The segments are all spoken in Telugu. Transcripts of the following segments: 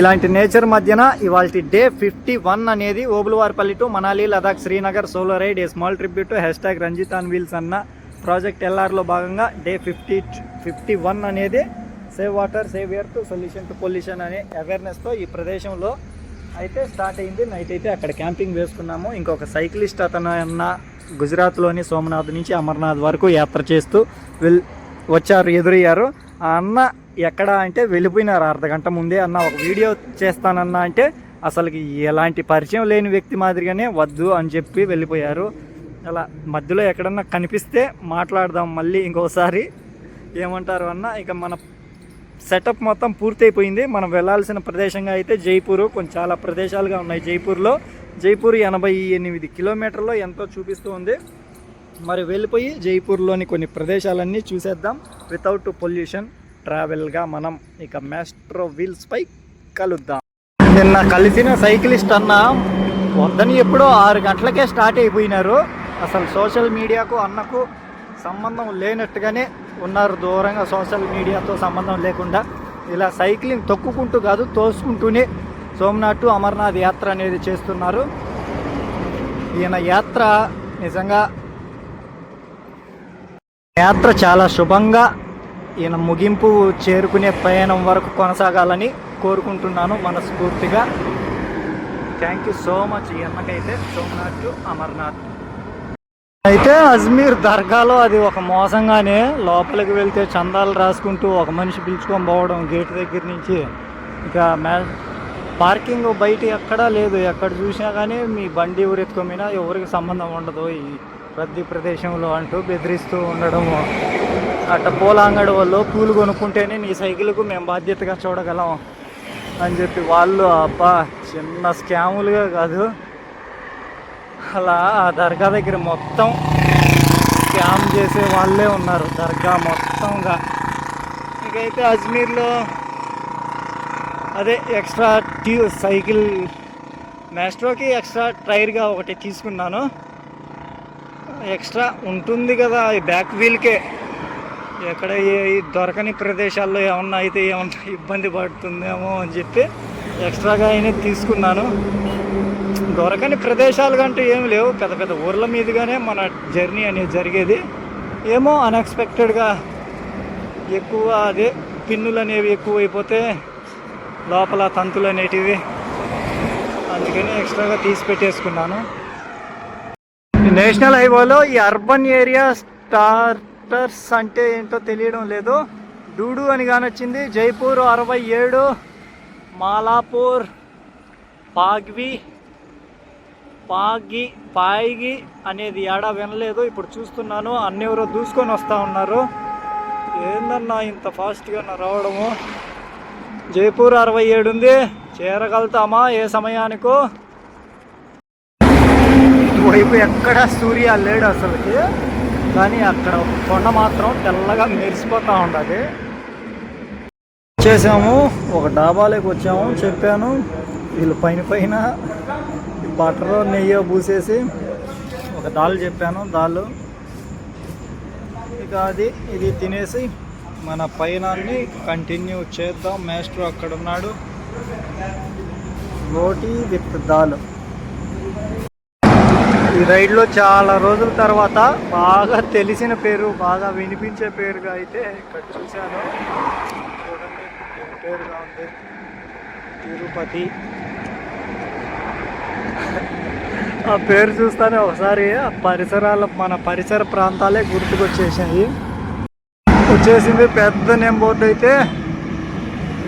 ఇలాంటి నేచర్ మధ్యన ఇవాళ డే ఫిఫ్టీ వన్ అనేది Obulavaripalli to Manali Ladakh Srinagar solo ride a small tribute hashtag Ranjith on wheels అన్న ప్రాజెక్ట్ ఎల్ఆర్లో భాగంగా డే ఫిఫ్టీ ఫిఫ్టీ వన్ అనేది save water save earth solution to pollution అనే అవేర్నెస్తో ఈ ప్రదేశంలో అయితే స్టార్ట్ అయింది. నైట్ అయితే అక్కడ క్యాంపింగ్ వేసుకున్నాము. ఇంకొక సైక్లిస్ట్ అతను అన్న గుజరాత్లోని సోమనాథ్ నుంచి అమర్నాథ్ వరకు యాత్ర చేస్తూ వెల్ వచ్చారు ఎదురయ్యారు. ఆ అన్న ఎక్కడ అంటే వెళ్ళిపోయినారు అర్ధ గంట ముందే అన్న ఒక వీడియో చేస్తానన్నా అంటే అసలుకి ఎలాంటి పరిచయం లేని వ్యక్తి మాదిరిగానే వద్దు అని చెప్పి వెళ్ళిపోయారు. అలా మధ్యలో ఎక్కడన్నా కనిపిస్తే మాట్లాడదాం మళ్ళీ ఇంకోసారి. ఏమంటారు అన్న ఇక మన సెటప్ మొత్తం పూర్తయిపోయింది. మనం వెళ్ళాల్సిన ప్రదేశంగా అయితే జైపూర్ కొంచెం చాలా ప్రదేశాలుగా ఉన్నాయి జైపూర్లో. జైపూర్ ఎనభై ఎనిమిది కిలోమీటర్లో ఎంతో చూపిస్తూ ఉంది. మరి వెళ్ళిపోయి జైపూర్లోని కొన్ని ప్రదేశాలన్నీ చూసేద్దాం. వితౌట్ పొల్యూషన్ ట్రావెల్గా మనం ఇక మ్యాస్ట్రో వీల్స్పై కలుద్దాం. నిన్న కలిసిన సైక్లిస్ట్ అన్న వద్దని ఎప్పుడో ఆరు గంటలకే స్టార్ట్ అయిపోయినారు. అసలు సోషల్ మీడియాకు అన్నకు సంబంధం లేనట్టుగానే ఉన్నారు. దూరంగా సోషల్ మీడియాతో సంబంధం లేకుండా ఇలా సైక్లింగ్ తొక్కుకుంటూ కాదు తోసుకుంటూనే సోమనాథ్ టు అమర్నాథ్ యాత్ర అనేది చేస్తున్నారు. ఈయన యాత్ర నిజంగా యాత్ర చాలా శుభంగా ఈయన ముగింపు చేరుకునే ప్రయాణం వరకు కొనసాగాలని కోరుకుంటున్నాను మనస్ఫూర్తిగా. థ్యాంక్ యూ సో మచ్ ఈ అన్నకైతే సోమనాథ్ టు అమర్నాథ్. అయితే అజ్మీర్ దర్గాలో అది ఒక మోసంగానే లోపలికి వెళ్తే చందాలు రాసుకుంటూ ఒక మనిషి పిలుచుకొని పోవడం గేట్ దగ్గర నుంచి. ఇక మ్యా పార్కింగ్ బయట ఎక్కడా లేదు. ఎక్కడ చూసినా కానీ మీ బండి ఎవరు ఎవరికి సంబంధం ఉండదు. ఈ రద్దీ ప్రదేశంలో అంటూ బెదిరిస్తూ ఉండడము. అట్ట పూల అంగడి వాళ్ళు పూలు కొనుక్కుంటేనే నీ సైకిల్కు మేము బాధ్యతగా చూడగలం అని చెప్పి వాళ్ళు అబ్బా చిన్న స్కాములుగా కాదు. అలా ఆ దర్గా దగ్గర మొత్తం స్కామ్ చేసే వాళ్ళే ఉన్నారు దర్గా మొత్తంగా. ఇకైతే అజ్మీర్లో అదే ఎక్స్ట్రా ట్యూ సైకిల్ మెస్ట్రోకి ఎక్స్ట్రా టైర్గా ఒకటి తీసుకున్నాను. ఎక్స్ట్రా ఉంటుంది కదా ఈ బ్యాక్ వీల్కే. ఎక్కడ ఏ దొరకని ప్రదేశాల్లో ఏమన్నా అయితే ఏమన్నా ఇబ్బంది పడుతుందేమో అని చెప్పి ఎక్స్ట్రాగా అయినా తీసుకున్నాను. దొరకని ప్రదేశాలు కంటూ ఏమి లేవు. పెద్ద పెద్ద ఊర్ల మీదుగానే మన జర్నీ అనేది జరిగేది. ఏమో అన్ఎక్స్పెక్టెడ్గా ఎక్కువ అదే పిన్నులు అనేవి ఎక్కువ అయిపోతే లోపల తంతులు అనేటివి అందుకని ఎక్స్ట్రాగా తీసి పెట్టేసుకున్నాను. నేషనల్ హైవేలో ఈ అర్బన్ ఏరియా స్టార్టర్స్ అంటే ఏంటో తెలియడం లేదు. డూడు అని కానొచ్చింది జైపూర్ అరవై ఏడు మాలాపూర్ పాగ్వి పాగి పాయిగి అనేది ఏడా వినలేదు. ఇప్పుడు చూస్తున్నాను అన్ని ఎవరో దూసుకొని వస్తూ ఉన్నారు. ఏందన్నా ఇంత ఫాస్ట్గా నా రావడము? జైపూర్ అరవై ఏడు ఉంది. చేరగలుగుతామా ఏ సమయానికో? ఇటువైపు ఎక్కడ సూర్య లేడు అసలుకి. కానీ అక్కడ కొండ మాత్రం తెల్లగా మెరిసిపోతూ ఉండదు. వచ్చేసాము ఒక డాబాలోకి వచ్చాము చెప్పాను. వీళ్ళు పైన పైన బటర్ నెయ్యి పూసేసి ఒక దాల్ చెప్పాను దాల్. ఇక అది ఇది తినేసి మన పైనాన్ని కంటిన్యూ చేద్దాం. మేస్టర్ అక్కడ ఉన్నాడు. రోటీ విత్ దాల్. ఈ రైడ్లో చాలా రోజుల తర్వాత బాగా తెలిసిన పేరు బాగా వినిపించే పేరుగా అయితే ఇక్కడ చూశాను. చూడండి పేరుగా ఉంది? తిరుపతి. ఆ పేరు చూస్తానే ఒకసారి ఆ పరిసరాల మన పరిసర ప్రాంతాలే గుర్తుకొచ్చేసాయి వచ్చేసింది పెద్ద నేమ్ బోర్డు అయితే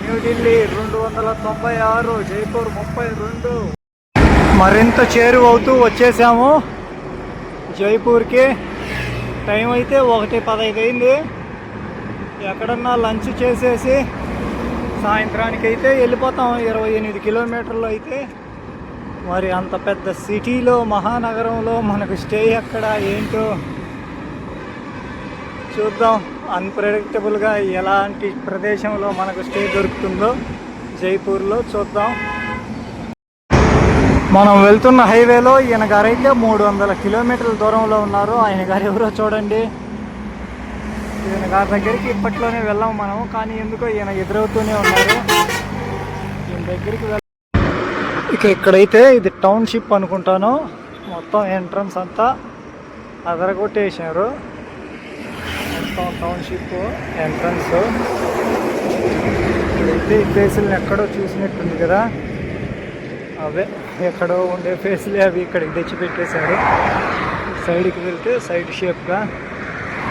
న్యూఢిల్లీ రెండు వందల తొంభై ఆరు జైపూర్ ముప్పై రెండు. మరింత చేరువవుతూ వచ్చేసాము. జైపూర్కి. టైం అయితే ఒకటి పదహైదు అయింది. ఎక్కడన్నా లంచ్ చేసేసి సాయంత్రానికి అయితే వెళ్ళిపోతాం. ఇరవై ఎనిమిది కిలోమీటర్లు అయితే. మరి అంత పెద్ద సిటీలో మహానగరంలో మనకు స్టే ఎక్కడ ఏంటో చూద్దాం. అన్ప్రెడిక్టబుల్గా ఎలాంటి ప్రదేశంలో మనకు స్టే దొరుకుతుందో జైపూర్లో చూద్దాం. మనం వెళ్తున్న హైవేలో ఈయన గారైతే మూడు వందల కిలోమీటర్ల దూరంలో ఉన్నారు. ఆయన గారు ఎవరో చూడండి. ఈయన గారి దగ్గరికి ఇప్పట్లోనే వెళ్ళాం మనం కానీ ఎందుకో ఈయన ఎదురవుతూనే ఉన్నారు. ఈయన దగ్గరికి వెళ్ ఇక ఇక్కడైతే ఇది టౌన్షిప్ అనుకుంటాను. మొత్తం ఎంట్రన్స్ అంతా అదరగొట్టేసారు మొత్తం టౌన్షిప్ ఎంట్రన్స్. ఇక్కడైతే ఈ ప్లేసులను ఎక్కడో చూసినట్టుంది కదా. అవే. ఎక్కడో ఉండే ఫేసులే అవి ఇక్కడికి తెచ్చి పెట్టేశారు సైడ్కి వెళ్తే సైడ్ షేప్గా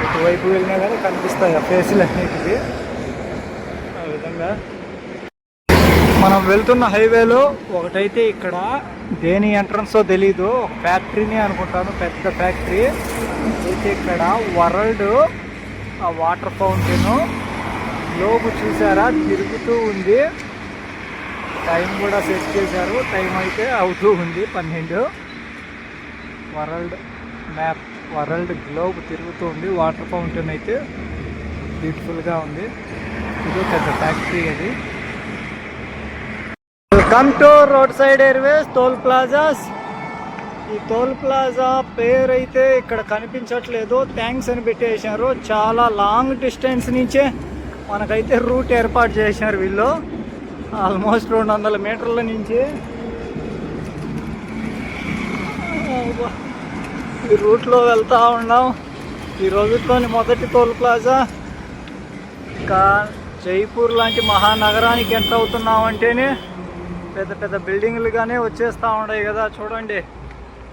ఇటువైపు వెళ్ళినా కానీ కనిపిస్తాయి ఆ ఫేసులు అన్నిటికీ ఆ విధంగా మనం వెళ్తున్న హైవేలో ఒకటైతే ఇక్కడ దేని ఎంట్రన్సో తెలీదు. ఒక ఫ్యాక్టరీని అనుకుంటాను పెద్ద ఫ్యాక్టరీ. అయితే ఇక్కడ వరల్డ్ ఆ వాటర్ ఫౌంటైన్ లోపు చూసారా? తిరుగుతూ ఉంది. టైం కూడా సెట్ చేశారు. టైం అయితే అవుతూ ఉంది. పన్నెండు. వరల్డ్ మ్యాప్ వరల్డ్ గ్లోబ్ తిరుగుతూ ఉంది వాటర్ ఫౌంటైన్ అయితే బ్యూటిఫుల్గా ఉంది. ఇది పెద్ద ఫ్యాక్టరీ అది. Welcome to road side airways toll plazas ఈ టోల్ ప్లాజా పేరు అయితే ఇక్కడ కనిపించట్లేదు. థ్యాంక్స్ అని పెట్టేశారు. చాలా లాంగ్ డిస్టెన్స్ నుంచే మనకైతే రూట్ ఏర్పాటు చేశారు వీళ్ళు. ఆల్మోస్ట్ రెండు వందల మీటర్ల నుంచి. ఈ రూట్లో వెళ్తూ ఉన్నాం. ఈ రోజుల్లోని మొదటి టోల్ ప్లాజా. ఇంకా జైపూర్ లాంటి మహానగరానికి ఎంటర్ అవుతున్నాం అంటేనే పెద్ద పెద్ద బిల్డింగ్లుగానే వచ్చేస్తూ ఉన్నాయి కదా చూడండి.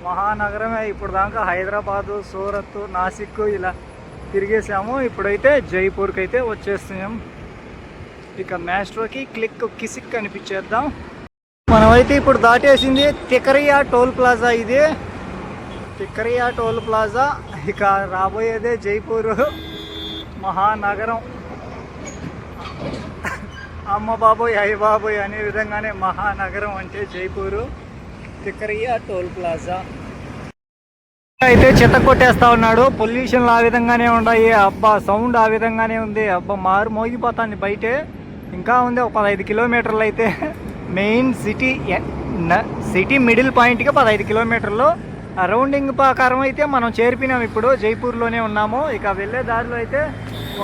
మహానగరమే. ఇప్పుడు దాకా హైదరాబాదు సూరత్ నాసిక్ ఇలా తిరిగేసాము. ఇప్పుడైతే జైపూర్కి అయితే వచ్చేస్తున్నాం. ఇక మ్యాస్ట్రోకి క్లిక్ కిసిక్ కనిపించేద్దాం మనమైతే ఇప్పుడు దాటేసింది తికరియా టోల్ ప్లాజా ఇది. తికరియా టోల్ ప్లాజా ఇక రాబోయేదే జైపూర్ మహానగరం. అమ్మ బాబోయ్ అయ్య బాబోయ్ అనే విధంగానే మహానగరం అంటే జైపూరు తికరియా టోల్ ప్లాజా. అయితే చెత్త కొట్టేస్తా ఉన్నాడు. పొల్యూషన్లు ఆ విధంగానే ఉన్నాయి. అబ్బా సౌండ్ ఆ విధంగానే ఉంది. అబ్బా మారు మోగిపోతాను బయటే. ఇంకా ఉంది ఒక పదహైదు కిలోమీటర్లు అయితే మెయిన్ సిటీ సిటీ మిడిల్ పాయింట్కి పదహైదు కిలోమీటర్లు. అరౌండింగ్ ప్రకారం అయితే మనం చేరిపినాం ఇప్పుడు. జైపూర్లోనే ఉన్నాము. ఇక వెళ్ళే దారిలో అయితే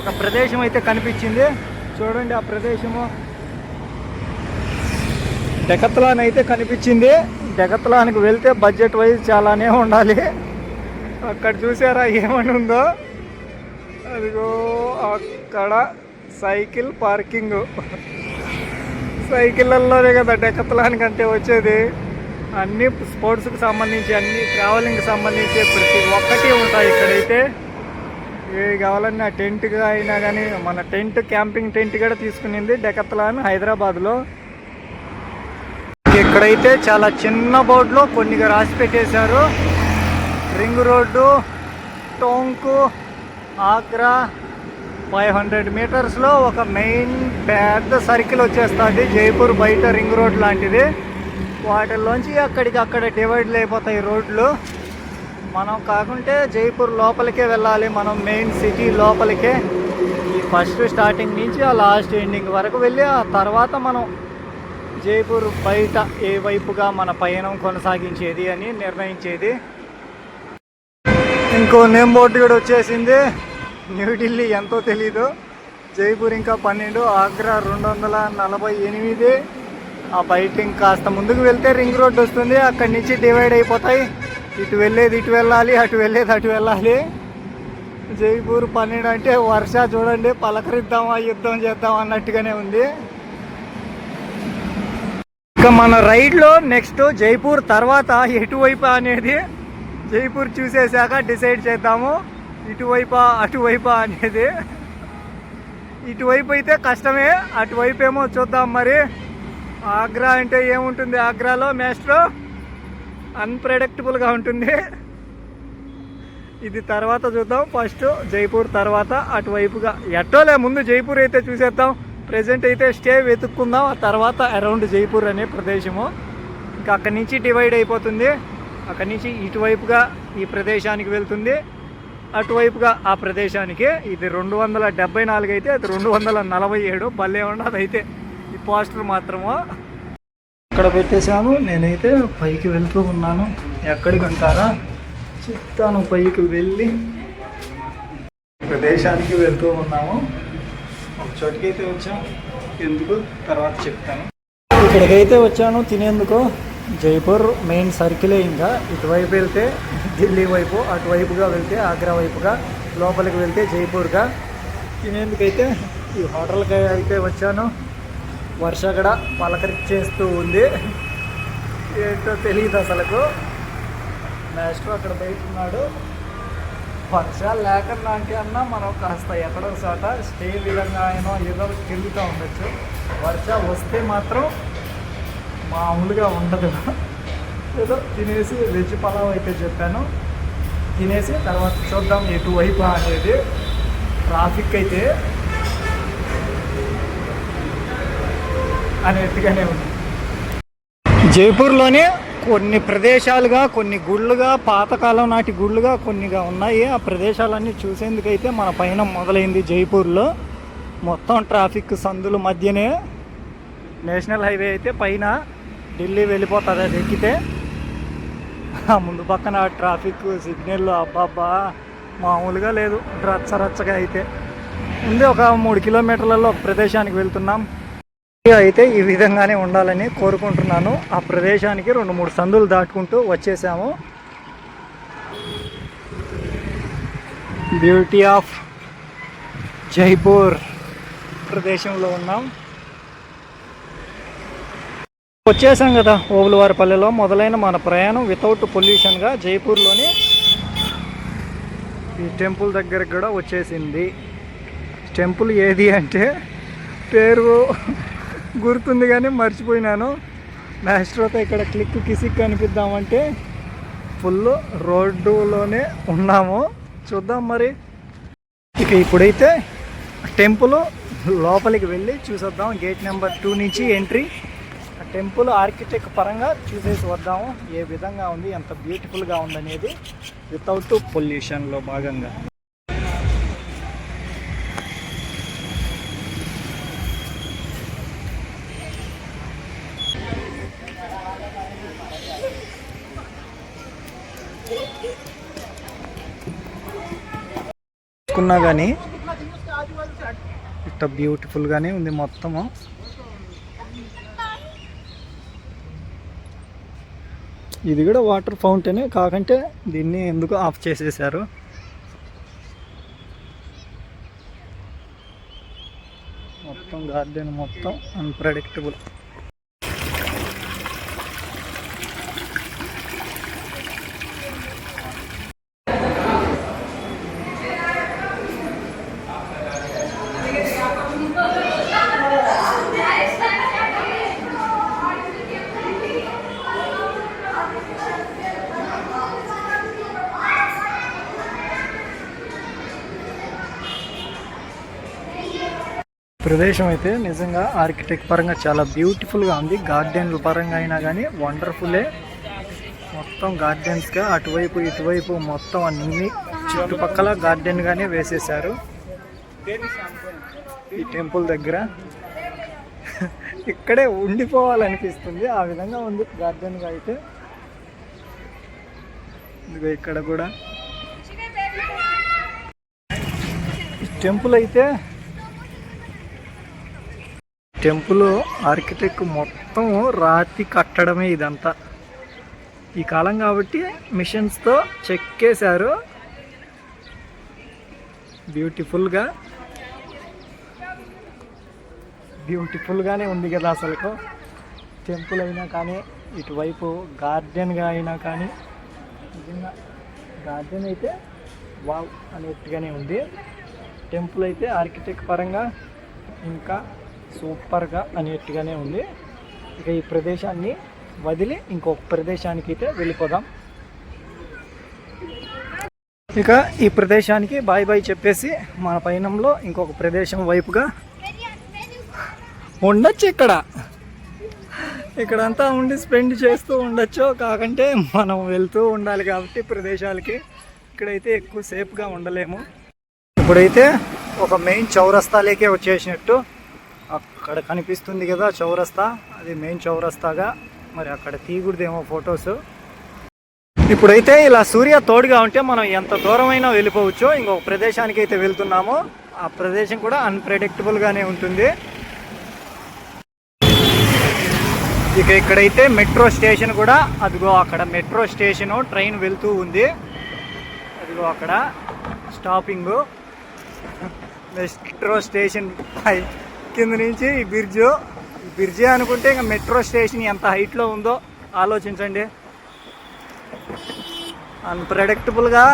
ఒక ప్రదేశం అయితే కనిపించింది. చూడండి ఆ ప్రదేశము. డెకత్లాన్ అయితే కనిపించింది. డెకత్లాన్కి వెళ్తే బడ్జెట్ వైజ్ చాలానే ఉండాలి. అక్కడ చూసారా ఏమని ఉందో అదిగో అక్కడ సైకిల్ పార్కింగ్. సైకిళ్ళల్లోనే కదా డెకత్లాన్ అంటే వచ్చేది. అన్ని స్పోర్ట్స్కి సంబంధించి అన్ని ట్రావెలింగ్కి సంబంధించి ప్రతి ఒక్కటి ఉంటాయి ఇక్కడైతే. ఏ కావాలన్నా టెంట్గా అయినా కానీ మన టెంట్ క్యాంపింగ్ టెంట్ కూడా తీసుకునింది డెకత్లాన్ హైదరాబాద్లో. ఇక్కడైతే చాలా చిన్న బోర్డులో కొన్నిగా రాసి పెట్టేశారు. రింగ్ రోడ్డు టోంకు ఆగ్రా ఫైవ్ హండ్రెడ్ మీటర్స్లో ఒక మెయిన్ పెద్ద సర్కిల్ వచ్చేస్తుంది. జైపూర్ బయట రింగ్ రోడ్ లాంటిది. వాటిల్లోంచి అక్కడికి అక్కడ డివైడ్లు అయిపోతాయి రోడ్లు. మనం కాకుంటే జైపూర్ లోపలికే వెళ్ళాలి. మనం మెయిన్ సిటీ లోపలికే. ఈ ఫస్ట్ స్టార్టింగ్ నుంచి ఆ లాస్ట్ ఎండింగ్ వరకు వెళ్ళి ఆ తర్వాత మనం జైపూర్ బయట ఏ వైపుగా మన పయనం కొనసాగించేది అని నిర్ణయించేది. ఇంకో నేమ్ బోర్డు కూడా వచ్చేసింది. న్యూఢిల్లీ ఎంతో తెలీదు. జైపూర్ ఇంకా పన్నెండు ఆగ్రా రెండు వందల నలభై ఎనిమిది. ఆ బయట కాస్త ముందుకు వెళ్తే రింగ్ రోడ్ వస్తుంది. అక్కడి నుంచి డివైడ్ అయిపోతాయి. ఇటు వెళ్ళేది ఇటు వెళ్ళాలి అటు వెళ్ళేది అటు వెళ్ళాలి. జైపూర్ పన్నెండు అంటే వర్ష చూడండి పలకరిద్దామా యుద్ధం చేద్దాం అన్నట్టుగానే ఉంది. ఇక మన రైడ్లో నెక్స్ట్ జైపూర్ తర్వాత ఎటువైపు అనేది జైపూర్ చూసేశాక డిసైడ్ చేద్దాము. ఇటువైపా అటువైపా అనేది. ఇటువైపు అయితే కష్టమే అటువైపు ఏమో చూద్దాం మరి. ఆగ్రా అంటే ఏముంటుంది ఆగ్రాలో మేస్ట్రో అన్ప్రెడిక్టబుల్గా ఉంటుంది. ఇది తర్వాత చూద్దాం. ఫస్ట్ జైపూర్ తర్వాత అటువైపుగా. ఎట్టోలే ముందు జైపూర్ అయితే చూసేద్దాం. ప్రజెంట్ అయితే స్టే వెతుక్కుందాం. ఆ తర్వాత అరౌండ్ జైపూర్ అనే ప్రదేశము. ఇంకా అక్కడి నుంచి డివైడ్ అయిపోతుంది. అక్కడి నుంచి ఇటువైపుగా ఈ ప్రదేశానికి వెళ్తుంది. అటువైపుగా ఆ ప్రదేశానికి. ఇది రెండు వందల డెబ్బై నాలుగు అయితే అది రెండు వందల నలభై ఏడు. భలే ఉన్నది అయితే. ఈ పోస్టర్ మాత్రము. ఇక్కడ పెట్టేశాను నేనైతే పైకి వెళ్తూ ఉన్నాను. ఎక్కడికి అంటారా? చెప్తాను పైకి వెళ్ళి. ప్రదేశానికి వెళ్తూ ఉన్నాము. ఒక చోటుకైతే అయితే ఎందుకు? తర్వాత చెప్తాను. ఇక్కడికైతే వచ్చాను తినేందుకు. జైపూర్ మెయిన్ సర్కిలే ఇంకా. ఇటువైపు వెళ్తే ఢిల్లీ వైపు అటువైపుగా వెళ్తే ఆగ్రా వైపుగా లోపలికి వెళ్తే జైపూర్గా. తినేందుకైతే ఈ హోటల్కి అయితే వచ్చాను. వర్ష కూడా పలకరించేస్తూ ఉంది. ఏంటో తెలియదు అసలుకు. నెక్స్ట్ అక్కడ బయట ఉన్నాడు. వర్షాలు లేకుండా అంటే అన్నా మనం కాస్త ఎక్కడో చోట స్టే విధంగా అయినా ఏదో తిరుగుతూ ఉండొచ్చు. వర్షం వస్తే మాత్రం మామూలుగా ఉండదు. ఏదో తినేసి వెజ్ పలావ్ అయితే చెప్పాను. తినేసి తర్వాత చూద్దాం ఎటువైపు అనేది ట్రాఫిక్ అయితే అనేట్టుగానే ఉంది. జైపూర్లోనే కొన్ని ప్రదేశాలుగా కొన్ని గుళ్ళుగా పాతకాలం నాటి గుళ్ళుగా కొన్నిగా ఉన్నాయి. ఆ ప్రదేశాలన్నీ చూసేందుకైతే మన పైన మొదలైంది జైపూర్లో. మొత్తం ట్రాఫిక్ సందుల మధ్యనే నేషనల్ హైవే అయితే పైన ఢిల్లీ వెళ్ళిపోతుంది అది ఎక్కితే ఆ ముందు పక్కన ట్రాఫిక్ సిగ్నల్ అబ్బాబ్బా మామూలుగా లేదు. రచ్చ రచ్చగా అయితే. ఉంది ఒక మూడు కిలోమీటర్లలో ఒక ప్రదేశానికి వెళ్తున్నాం. అయితే ఈ విధంగానే ఉండాలని కోరుకుంటున్నాను. ఆ ప్రదేశానికి రెండు మూడు సందులు దాటుకుంటూ వచ్చేసాము. బ్యూటీ ఆఫ్ జైపూర్ ప్రదేశంలో ఉన్నాం. వచ్చేసాం కదా ఓబులవారిపల్లెలో. మొదలైన మన ప్రయాణం వితౌట్ పొల్యూషన్గా జైపూర్లోని ఈ టెంపుల్ దగ్గరకు కూడా వచ్చేసింది. టెంపుల్ ఏది అంటే పేరు గుర్తుంది కానీ మర్చిపోయినాను. మాస్టర్తో ఇక్కడ క్లిక్ కిసిక్ కనిపిద్దామంటే ఫుల్ రోడ్డులోనే ఉన్నాము. చూద్దాం మరి. ఇక ఇప్పుడైతే టెంపుల్ లోపలికి వెళ్ళి చూసొద్దాం. గేట్ నెంబర్ టూ నుంచి ఎంట్రీ. టెంపుల్ ఆర్కిటెక్ట్ పరంగా చూసేసి వద్దాము. ఏ విధంగా ఉంది ఎంత బ్యూటిఫుల్గా ఉందనేది వితౌట్ పొల్యూషన్లో భాగంగా. చూసుకున్నా కానీ ఇట్ట బ్యూటిఫుల్గానే ఉంది మొత్తము. ఇది కూడా వాటర్ ఫౌంటైనే కాకంటే దీన్ని ఎందుకు ఆఫ్ చేసేసారు? మొత్తం గార్డెన్ మొత్తం అన్ప్రెడిక్టబుల్ ప్రదేశం అయితే నిజంగా ఆర్కిటెక్ట్ పరంగా చాలా బ్యూటిఫుల్గా ఉంది. గార్డెన్ల పరంగా అయినా కానీ వండర్ఫుల్లే మొత్తం గార్డెన్స్గా అటువైపు ఇటువైపు మొత్తం అన్ని చుట్టుపక్కల గార్డెన్గానే వేసేసారు ఈ టెంపుల్ దగ్గర. ఇక్కడే ఉండిపోవాలనిపిస్తుంది. ఆ విధంగా ఉంది గార్డెన్గా అయితే. ఇదిగో ఇక్కడ కూడా. టెంపుల్ అయితే టెంపుల్ ఆర్కిటెక్ట్ మొత్తం రాతి కట్టడమే ఇదంతా. ఈ కాలం కాబట్టి మిషన్స్తో చెక్కేశారు బ్యూటిఫుల్గా బ్యూటిఫుల్గానే ఉంది కదా అసలుకు. టెంపుల్ అయినా కానీ ఇటువైపు గార్డెన్గా అయినా కానీ నిజంగా గార్డెన్ అయితే వావ్ అనేట్టుగానే ఉంది. టెంపుల్ అయితే ఆర్కిటెక్ట్ పరంగా ఇంకా సూపర్గా అనేట్టుగానే ఉంది. ఇక ఈ ప్రదేశాన్ని వదిలి ఇంకొక ప్రదేశానికి అయితే వెళ్ళిపోదాం. ఇక ఈ ప్రదేశానికి బాయ్ బాయ్ చెప్పేసి మన పయనంలో ఇంకొక ప్రదేశం వైపుగా ఉండొచ్చు ఇక్కడ. ఇక్కడంతా ఉండి స్పెండ్ చేస్తూ ఉండొచ్చు. కాకంటే మనం వెళ్తూ ఉండాలి కాబట్టి ప్రదేశాలకి ఇక్కడైతే ఎక్కువ సేఫ్గా ఉండలేము. ఇప్పుడైతే ఒక మెయిన్ చౌరస్తాలేకే వచ్చేసినట్టు అక్కడ కనిపిస్తుంది కదా చౌరస్తా అది మెయిన్ చౌరస్తాగా. మరి అక్కడ తీయకూడదేమో ఫొటోస్. ఇప్పుడైతే ఇలా సూర్య తోడుగా ఉంటే మనం ఎంత దూరమైనా వెళ్ళిపోవచ్చు. ఇంకొక ప్రదేశానికి అయితే వెళ్తున్నామో. ఆ ప్రదేశం కూడా అన్ప్రెడిక్టబుల్గానే ఉంటుంది. ఇక ఇక్కడైతే మెట్రో స్టేషన్ కూడా అదిగో అక్కడ మెట్రో స్టేషన్ ట్రైన్ వెళ్తూ ఉంది. అదిగో అక్కడ స్టాపింగు మెట్రో స్టేషన్ పై కింద నుంచి ఈ బ్రిడ్జ్ ఈ బ్రిడ్జే అనుకుంటే ఇంకా మెట్రో స్టేషన్ ఎంత హైట్లో ఉందో ఆలోచించండి. అన్ప్రెడిక్టబుల్గా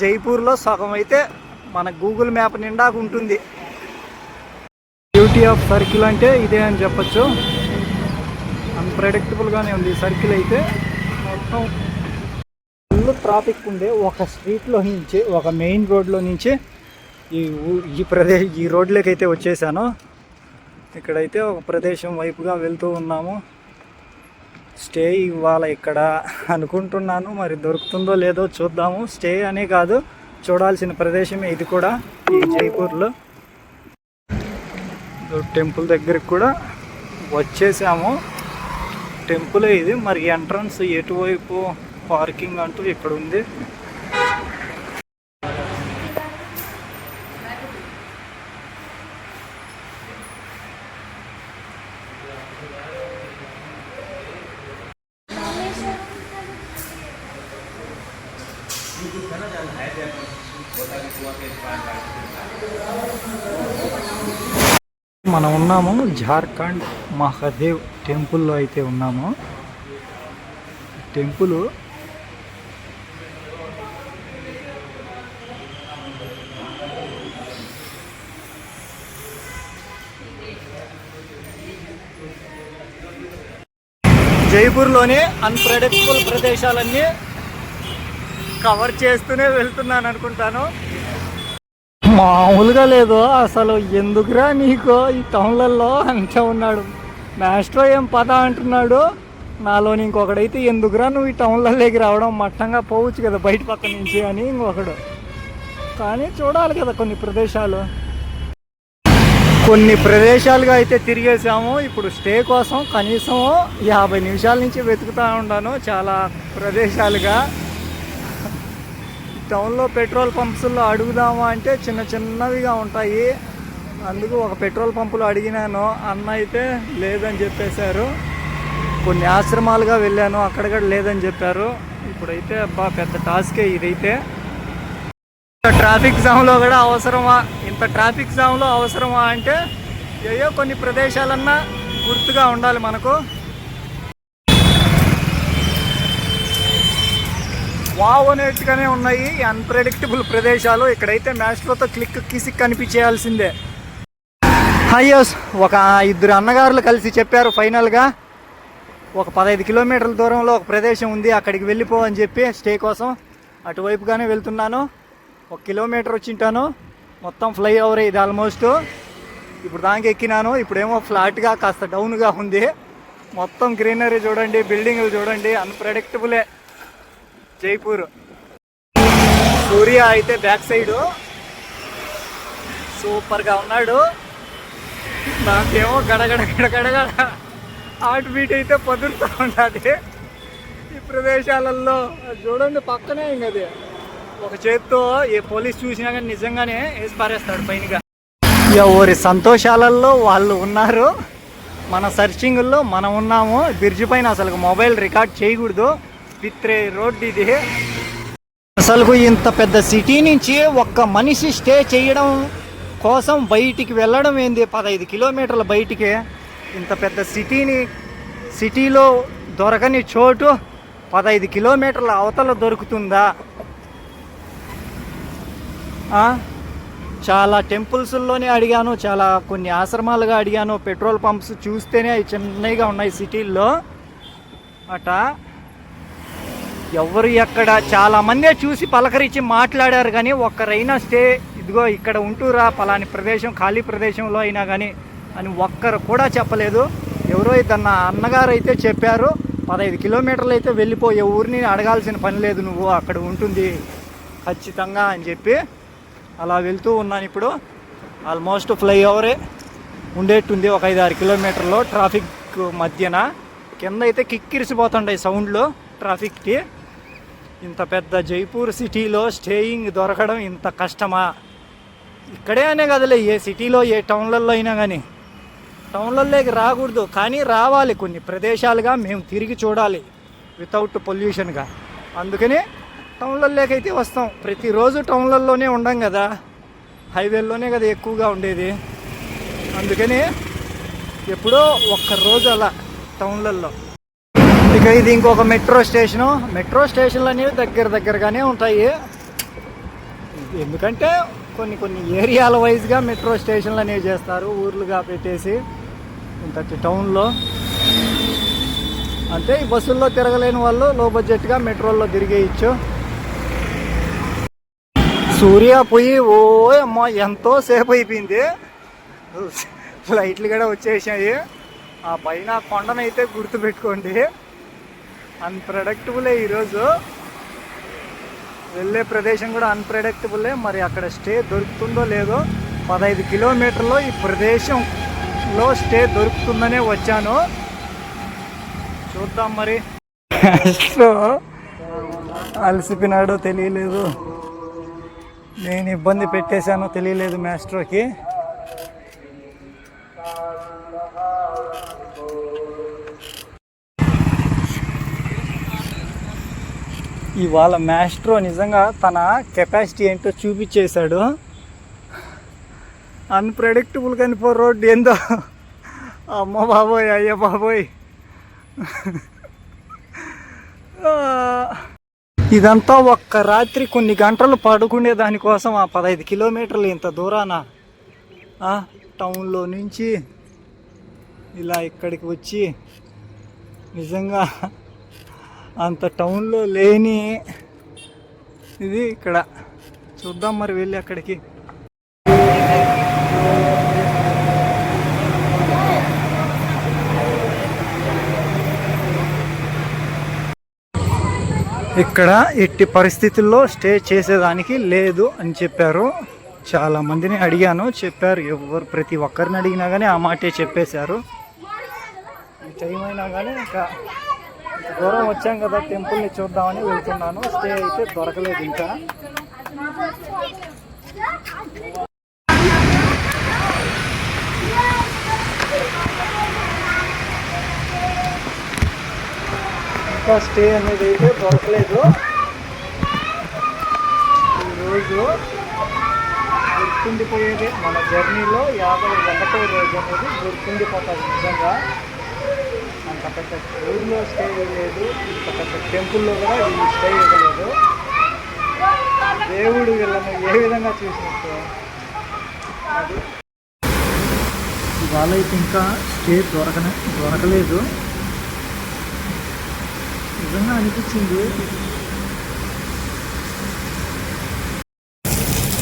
జైపూర్లో సగం అయితే మన గూగుల్ మ్యాప్ నిండా ఉంటుంది. బ్యూటీ ఆఫ్ సర్కిల్ అంటే ఇదే అని చెప్పొచ్చు. అన్ప్రెడిక్టబుల్గానే ఉంది సర్కిల్ అయితే. మొత్తం ఫుల్ ట్రాఫిక్ ఉంది ఒక స్ట్రీట్లో నుంచి ఒక మెయిన్ రోడ్లో నుంచి ఈ ఈ ప్రదేశ్ ఈ రోడ్లోకి అయితే వచ్చేసాను. ఇక్కడైతే ఒక ప్రదేశం వైపుగా వెళ్తూ ఉన్నాము. స్టే ఇవ్వాలి ఇక్కడ అనుకుంటున్నాను. మరి దొరుకుతుందో లేదో చూద్దాము. స్టే అనే కాదు చూడాల్సిన ప్రదేశమే ఇది కూడా ఈ జైపూర్లో. టెంపుల్ దగ్గరికి కూడా వచ్చేసాము. టెంపులే ఇది. మరి ఎంట్రన్స్ ఎటువైపు పార్కింగ్ అంటూ ఇక్కడ ఉంది మనం ఉన్నాము. జార్ఖండ్ మహాదేవ్ టెంపుల్లో అయితే ఉన్నాము. టెంపుల్ జైపూర్లోని అన్ప్రెడిక్టబుల్ ప్రదేశాలన్నీ కవర్ చేస్తూనే వెళ్తున్నాను అనుకుంటాను మామూలుగా లేదు. అసలు ఎందుకురా నీకు ఈ టౌన్లలో అంతే ఉన్నాడు? మాస్టర్ ఏం పద అంటున్నాడు? నాలో ఇంకొకడైతే ఎందుకురా నువ్వు ఈ టౌన్లలోకి రావడం? మట్టంగా పోవచ్చు కదా బయట పక్క నుంచి అని ఇంకొకడు. కానీ చూడాలి కదా కొన్ని ప్రదేశాలు. కొన్ని ప్రదేశాలుగా అయితే తిరిగేసాము ఇప్పుడు స్టే కోసం కనీసం యాభై నిమిషాల నుంచి వెతుకుతూ ఉన్నాను చాలా ప్రదేశాలుగా. టౌన్లో పెట్రోల్ పంప్స్లో అడుగుదామా అంటే చిన్న చిన్నవిగా ఉంటాయి. అందుకు ఒక పెట్రోల్ పంపులో అడిగినాను. అన్న అయితే లేదని చెప్పేశారు. కొన్ని ఆశ్రమాలుగా వెళ్ళాను. అక్కడ కూడా లేదని చెప్పారు. ఇప్పుడైతే అబ్బా పెద్ద టాస్కే ఇదైతే. ఇంత ట్రాఫిక్ జామ్లో కూడా అవసరమా? ఇంత ట్రాఫిక్ జామ్లో అవసరమా అంటే ఏయో కొన్ని ప్రదేశాలన్నా గుర్తుగా ఉండాలి మనకు. వావ్ అనేట్టుగానే ఉన్నాయి. అన్ప్రెడిక్టబుల్ ప్రదేశాలు ఇక్కడైతే మ్యాచ్లతో క్లిక్ కిసిక్ కనిపించేయాల్సిందే. హయ్యోస్ ఒక ఇద్దరు అన్నగారులు కలిసి చెప్పారు ఫైనల్గా. ఒక పదహైదు కిలోమీటర్ల దూరంలో ఒక ప్రదేశం ఉంది అక్కడికి వెళ్ళిపో అని చెప్పి స్టే కోసం అటువైపుగానే వెళ్తున్నాను. ఒక కిలోమీటర్ వచ్చింటాను మొత్తం ఫ్లై ఓవర్ ఇది ఆల్మోస్ట్ ఇప్పుడు దానికి ఎక్కినాను. ఇప్పుడేమో ఫ్లాట్గా కాస్త డౌన్గా ఉంది. మొత్తం గ్రీనరీ చూడండి బిల్డింగ్లు చూడండి అన్ప్రెడిక్టబులే జైపూర్. సూర్య అయితే బ్యాక్ సైడ్. సూపర్గా ఉన్నాడు. నాకేమో గడగడ గడగడగడ హార్ట్ బీట్ అయితే పదురుతూ ఉన్నది ఈ ప్రదేశాలలో చూడండి పక్కనే ఇంకది ఒక చేత్తో ఏ పోలీస్ చూసినా కానీ నిజంగానే వేసి పారేస్తాడు పైనగా. ఎవరి సంతోషాలలో వాళ్ళు ఉన్నారు. మన సర్చింగుల్లో మనం ఉన్నాము. బ్రిడ్జ్ పైన అసలు మొబైల్ రికార్డ్ చేయకూడదు. పిత్రే రోడ్ ఇది అసలు ఇంత పెద్ద సిటీ నుంచి ఒక్క మనిషి స్టే చేయడం కోసం బయటికి వెళ్ళడం ఏంది? పదహైదు కిలోమీటర్ల బయటికి. ఇంత పెద్ద సిటీని సిటీలో దొరకని చోటు పదహైదు కిలోమీటర్ల అవతల దొరుకుతుందా? చాలా టెంపుల్స్లోనే అడిగాను చాలా కొన్ని ఆశ్రమాలుగా అడిగాను. పెట్రోల్ పంప్స్ చూస్తేనే అవి చిన్నగా ఉన్నాయి సిటీల్లో. అట ఎవరు ఎక్కడ చాలా మందే చూసి పలకరించి మాట్లాడారు కానీ ఒక్కరైనా స్టే ఇదిగో ఇక్కడ ఉంటూరా పలాని ప్రదేశం ఖాళీ ప్రదేశంలో అయినా కానీ అని ఒక్కరు కూడా చెప్పలేదు. ఎవరో ఇద్దరు అన్నగారు అయితే చెప్పారు పదహైదు కిలోమీటర్లు అయితే వెళ్ళిపోయే ఊరిని అడగాల్సిన పని లేదు నువ్వు అక్కడ ఉంటుంది ఖచ్చితంగా అని చెప్పి అలా వెళ్తూ ఉన్నాను ఇప్పుడు. ఆల్మోస్ట్ ఫ్లైఓవరే ఉండేట్టుంది ఒక ఐదు ఆరు కిలోమీటర్లో ట్రాఫిక్ మధ్యన. కింద అయితే కిక్కిరిసిపోతుండే సౌండ్లు ట్రాఫిక్కి ఇంత పెద్ద జైపూర్ సిటీలో స్టేయింగ్ దొరకడం ఇంత కష్టమా? ఇక్కడే అనే కదలే ఏ సిటీలో ఏ టౌన్లలో అయినా కానీ టౌన్లలోకి రాకూడదు కానీ రావాలి కొన్ని ప్రదేశాలుగా మేము తిరిగి చూడాలి వితౌట్ పొల్యూషన్గా అందుకని టౌన్లలోకి అయితే వస్తాం. ప్రతిరోజు టౌన్లలోనే ఉండం కదా. హైవేల్లోనే కదా ఎక్కువగా ఉండేది. అందుకని ఎప్పుడో ఒక్క రోజు అలా టౌన్లలో ఇక ఇది ఇంకొక మెట్రో స్టేషను మెట్రో స్టేషన్లు అనేవి దగ్గర దగ్గరగానే ఉంటాయి. ఎందుకంటే కొన్ని కొన్ని ఏరియాల వైజ్గా మెట్రో స్టేషన్లు అనేవి చేస్తారు. ఊర్లుగా పెట్టేసి ఇంతటి టౌన్లో అంటే ఈ బస్సుల్లో తిరగలేని వాళ్ళు లో బడ్జెట్గా మెట్రోల్లో తిరిగేయచ్చు సూర్య పోయి ఓ అమ్మ ఎంతో సేపు అయిపోయింది. లైట్లు కూడా వచ్చేసాయి. ఆ పైన కొండనైతే గుర్తుపెట్టుకోండి. అన్ప్రెడక్టబులే ఈరోజు. వెళ్ళే ప్రదేశం కూడా అన్ప్రెడిక్టబులే మరి అక్కడ స్టే దొరుకుతుందో లేదో పదహైదు కిలోమీటర్లో ఈ ప్రదేశంలో స్టే దొరుకుతుందనే వచ్చాను. చూద్దాం మరి. సో అలసిపోయినాడో తెలియలేదు. నేను ఇబ్బంది పెట్టేశానో తెలియలేదు మాస్టర్కి. ఇవాళ మాస్ట్రో నిజంగా తన కెపాసిటీ ఏంటో చూపించేశాడు. అన్ప్రెడిక్టబుల్ కానీ పో రోడ్ ఏందో. అమ్మ బాబోయ్ అయ్య బాబోయ్. ఇదంతా ఒక్క రాత్రి కొన్ని గంటలు పడుకునే దానికోసం ఆ పదహైదు కిలోమీటర్లు ఇంత దూరాన. టౌన్లో నుంచి ఇలా ఇక్కడికి వచ్చి నిజంగా అంత టౌన్లో లేని ఇది ఇక్కడ. చూద్దాం మరి వెళ్ళి అక్కడికి. ఇక్కడ ఎట్టి పరిస్థితుల్లో స్టే చేసేదానికి లేదు అని చెప్పారు. చాలా మందిని అడిగాను. చెప్పారు ఎవరు ప్రతి ఒక్కరిని అడిగినా కానీ ఆ మాటే చెప్పేశారు. టైం అయినా కానీ ఇంకా దూరం వచ్చాం కదా టెంపుల్ని చూద్దామని వెళ్తున్నాను. స్టే అయితే దొరకలేదు ఇంకా. ఇంకా స్టే అనేది అయితే దొరకలేదు. ఈరోజు గుర్తుండిపోయేది మన జర్నీలో యాభై ఒకటో రోజు అనేది గుర్తుండిపోతుంది నిజంగా. అంత ఊర్లో స్టే చేయలేదు ఇంత టెంపుల్లో కూడా వీళ్ళు స్టే చేయలేదు. దేవుడు వీళ్ళని ఏ విధంగా చూసినట్టు? అది. ఇవాళ అయితే ఇంకా స్టే దొరకన దొరకలేదు. నిజంగా అనిపించింది.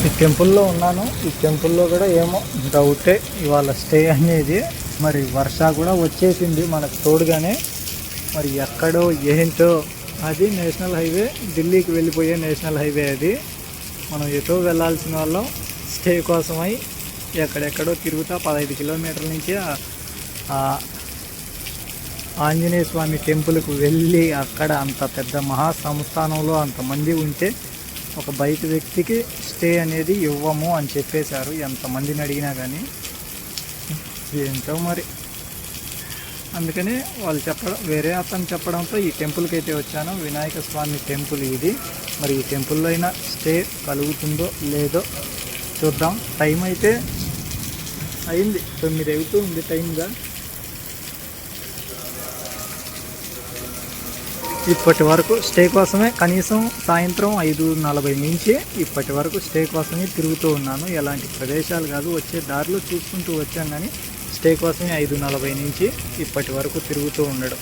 ఈ టెంపుల్లో ఉన్నాను. ఈ టెంపుల్లో కూడా ఏమో డౌటే ఇవాళ స్టే అనేది. మరి వర్ష కూడా వచ్చేసింది మనకు తోడుగానే. మరి ఎక్కడో ఏంటో అది నేషనల్ హైవే ఢిల్లీకి వెళ్ళిపోయే నేషనల్ హైవే అది. మనం ఎటో వెళ్ళాల్సిన వాళ్ళం స్టే కోసమై ఎక్కడెక్కడో తిరుగుతా పదహైదు కిలోమీటర్ల నుంచి ఆంజనేయ స్వామి టెంపుల్కి వెళ్ళి అక్కడ అంత పెద్ద మహాసంస్థానంలో అంతమంది ఉంటే ఒక బయట వ్యక్తికి స్టే అనేది ఇవ్వము అని చెప్పేశారు. ఎంతమందిని అడిగినా కానీ ఏంటో మరి. అందుకని వాళ్ళు చెప్పడం వేరే అతను చెప్పడంతో ఈ టెంపుల్కి అయితే వచ్చాను. వినాయక స్వామి టెంపుల్ ఇది. మరి ఈ టెంపుల్లో అయినా స్టే కలుగుతుందో లేదో చూద్దాం. టైం అయితే అయింది. తొమ్మిది అవుతూ ఉంది టైంగా. ఇప్పటి వరకు స్టే కోసమే కనీసం సాయంత్రం ఐదు నలభై నుంచి ఇప్పటి వరకు స్టే కోసమే తిరుగుతూ ఉన్నాను. ఎలాంటి ప్రదేశాలు కాదు. వచ్చే దారిలో చూసుకుంటూ వచ్చాను కానీ స్టే కోసమే ఐదు నలభై నుంచి ఇప్పటి వరకు తిరుగుతూ ఉండడం.